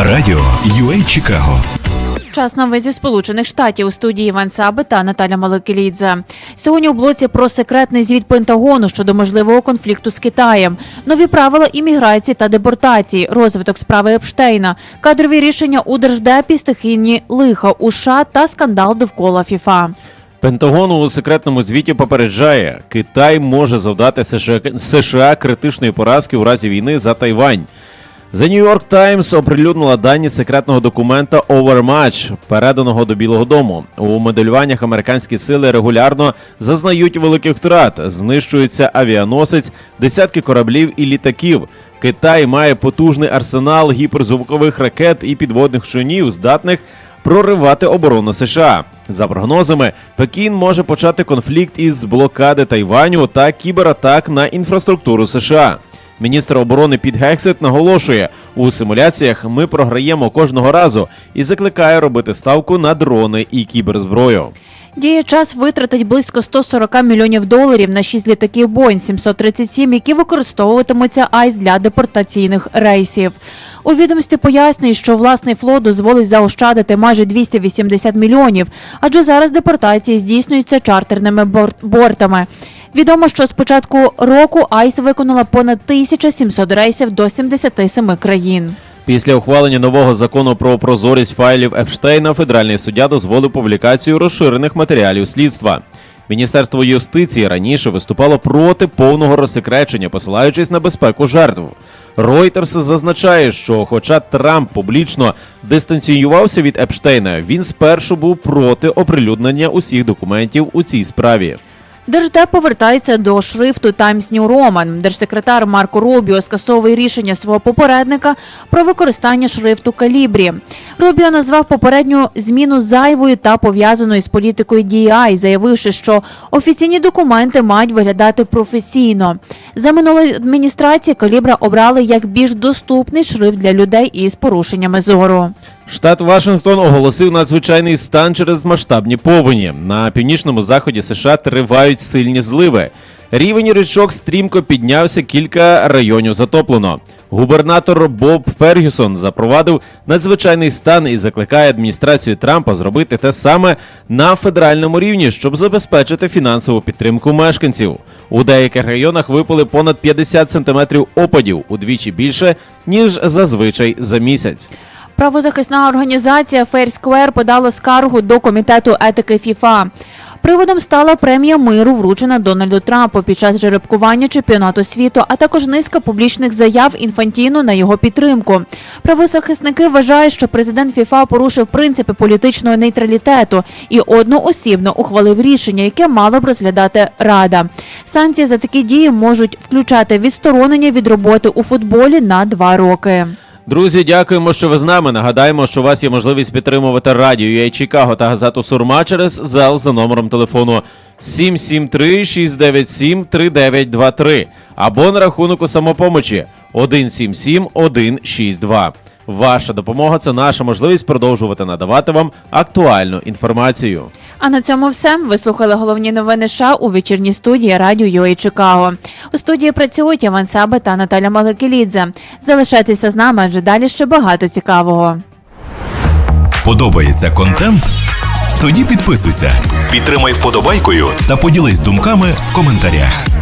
Радіо UA Чикаго. Час новин зі Сполучених Штатів у студії Іван Саби та Наталя Маликелідзе. Сьогодні у блоці про секретний звіт Пентагону щодо можливого конфлікту з Китаєм, нові правила імміграції та депортації, розвиток справи Епштейна, кадрові рішення у держдепі, стихійні лиха у США та скандал довкола ФІФА. Пентагон у секретному звіті попереджає, Китай може завдати США, США критичної поразки у разі війни за Тайвань. The New York Times оприлюднила дані секретного документа Overmatch, переданого до Білого Дому. У моделюваннях американські сили регулярно зазнають великих втрат, знищується авіаносець, десятки кораблів і літаків. Китай має потужний арсенал гіперзвукових ракет і підводних човнів, здатних проривати оборону США. За прогнозами, Пекін може почати конфлікт із блокади Тайваню та кібератак на інфраструктуру США. Міністр оборони Піт Гексет наголошує, у симуляціях ми програємо кожного разу і закликає робити ставку на дрони і кіберзброю. Діє час витратить близько 140 мільйонів доларів на 6 літаків Boeing 737, які використовуватимуться АЙС для депортаційних рейсів. У відомстві пояснюють, що власний флот дозволить заощадити майже 280 мільйонів, адже зараз депортації здійснюються чартерними борт- бортами. Відомо, що з початку року АЙС виконала понад 1700 рейсів до 77 країн. Після ухвалення нового закону про прозорість файлів Епштейна федеральний суддя дозволив публікацію розширених матеріалів слідства. Міністерство юстиції раніше виступало проти повного розсекречення, посилаючись на безпеку жертв. Reuters зазначає, що, хоча Трамп публічно дистанціювався від Епштейна, він спершу був проти оприлюднення усіх документів у цій справі. Держдеп повертається до шрифту Times New Roman. Держсекретар Марко Рубіо скасовує рішення свого попередника про використання шрифту калібрі. Рубіо назвав попередню зміну зайвою та пов'язаною з політикою DEI, заявивши, що офіційні документи мають виглядати професійно. За минулої адміністрації калібра обрали як більш доступний шрифт для людей із порушеннями зору. Штат Вашингтон оголосив надзвичайний стан через масштабні повені. На північному заході США тривають сильні зливи. Рівень річок стрімко піднявся, кілька районів затоплено. Губернатор Боб Фергюсон запровадив надзвичайний стан і закликає адміністрацію Трампа зробити те саме на федеральному рівні, щоб забезпечити фінансову підтримку мешканців. У деяких районах випали понад 50 сантиметрів опадів, удвічі більше ніж зазвичай за місяць. Правозахисна організація Fair Square подала скаргу до комітету етики ФІФА. Приводом стала премія миру, вручена Дональду Трампу під час жеребкування чемпіонату світу, а також низка публічних заяв інфантіну на його підтримку. Правозахисники вважають, що президент ФІФА порушив принципи політичного нейтралітету і одноосібно ухвалив рішення, яке мало б розглядати Рада. Санкції за такі дії можуть включати відсторонення від роботи у футболі на два роки. Друзі, дякуємо, що ви з нами. Нагадаємо, що у вас є можливість підтримувати радіо UA Чикаго та газету Сурма через зал за номером телефону 773-697-3923 або на рахунок у самопомочі 177-162. Ваша допомога це наша можливість продовжувати надавати вам актуальну інформацію. А на цьому все. Ви слухали головні новини США у вечірній студії Радіо UA Чикаго. У студії працюють Іван Саби та Наталя Маликелідзе. Залишайтеся з нами, адже далі ще багато цікавого. Подобається контент? Тоді підписуйся, підтримай вподобайкою та поділись думками в коментарях.